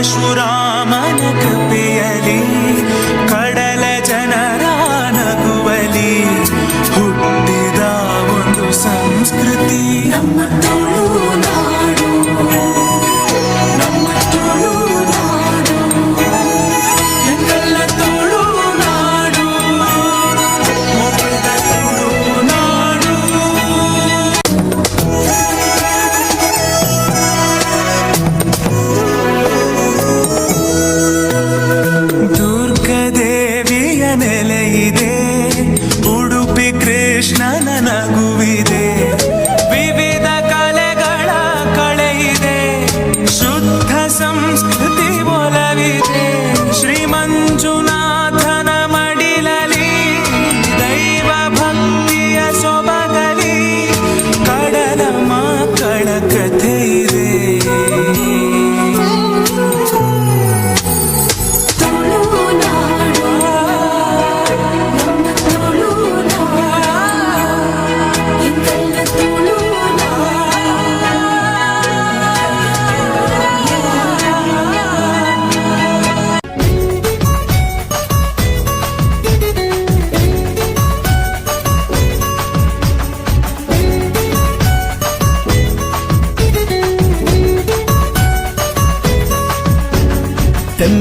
ಪರಶುರಾಮನ ಕೃಪೆಯಲಿ ಕಡಲ ಜನರಾನ ಗುವಲಿ ಹುಟ್ಟಿದ ಒಂದು ಸಂಸ್ಕೃತಿ ನಮ್ಮ बोलवी श्री मंजुना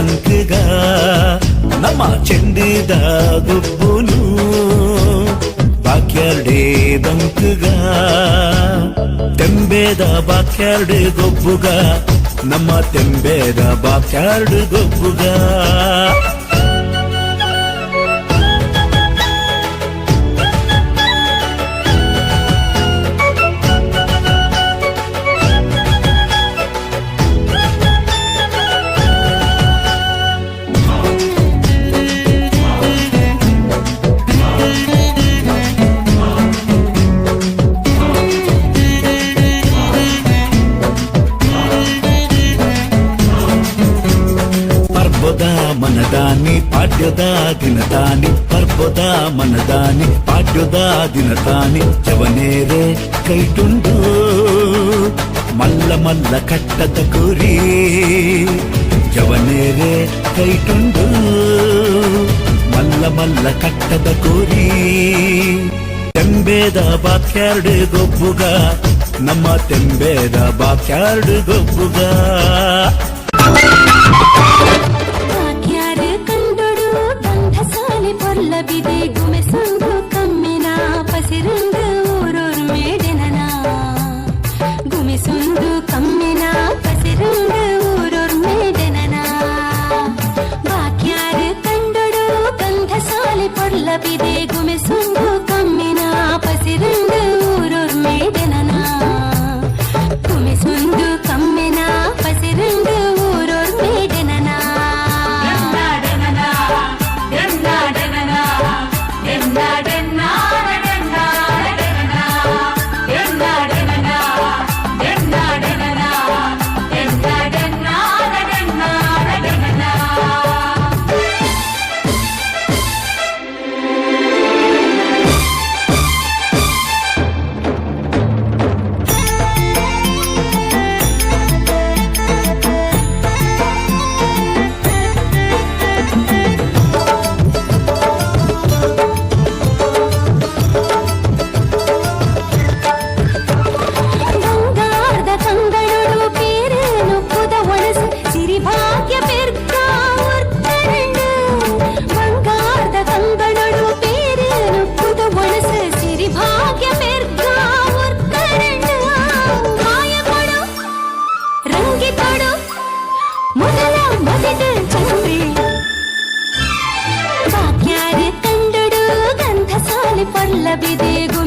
ದಂಕಗ ನಮ್ಮ ಚೆಂಡಿದ ಗುಬ್ಬುನು ಬಾಕ್ಯರ್ಡೆ ದಂಕಗ ತೆಂಬೇದ ಬಾಕ್ಯಾರ್ಡ್ ಗೊಬ್ಬುಗ ನಮ್ಮ ತೆಂಬೇದ ಬಾಕ್ಯಾರ್ಡ್ ಗೊಬ್ಬುಗ. ದಿನದಾನಿ ಪರ್ಬದ ಮನದಾನಿ ಪಾಡ್ಯದ ದಿನದಾನಿ ಜವನೇರೆ ಕೈಟುಂಡು ಮಲ್ಲ ಮಲ್ಲ ಕಟ್ಟದ ಕುರಿ ಜವನೇರೆ ಕೈಟುಂಡು ಮಲ್ಲ ಮಲ್ಲ ಕಟ್ಟದ ಕುರಿ ತೆಂಬೇದ ಬಾತ್ಯಾರ್ಡು ಗೊಬ್ಬುಗ ನಮ್ಮ ತೆಂಬೇದ ಬಾತ್ಯಾರ್ಡು ಗೊಬ್ಬುಗ ಗಂಧಸಾಲೆ ಪೊಲ್ಲಬಿದೆ ಗುಮೆಸೊಂದು ಕಮ್ಮಿನ ಪಸಿರುಂದು ಊರೂರು ಮೇಡೆನನ ಗುಮೆಸೊಂದು ಕಮ್ಮಿನ ಪಸಿರುಂದು ಊರೂರು ಮೇಡೆನನ ಬಾಕ್ಯಾರು ಕಂಡೊಡು ಗಂಧಸಾಲೆ ಪೊಲ್ಲಬಿದೆ ಗುಮೆಸೊಂದು ಕಮ್ಮಿನ తాళవిదిగు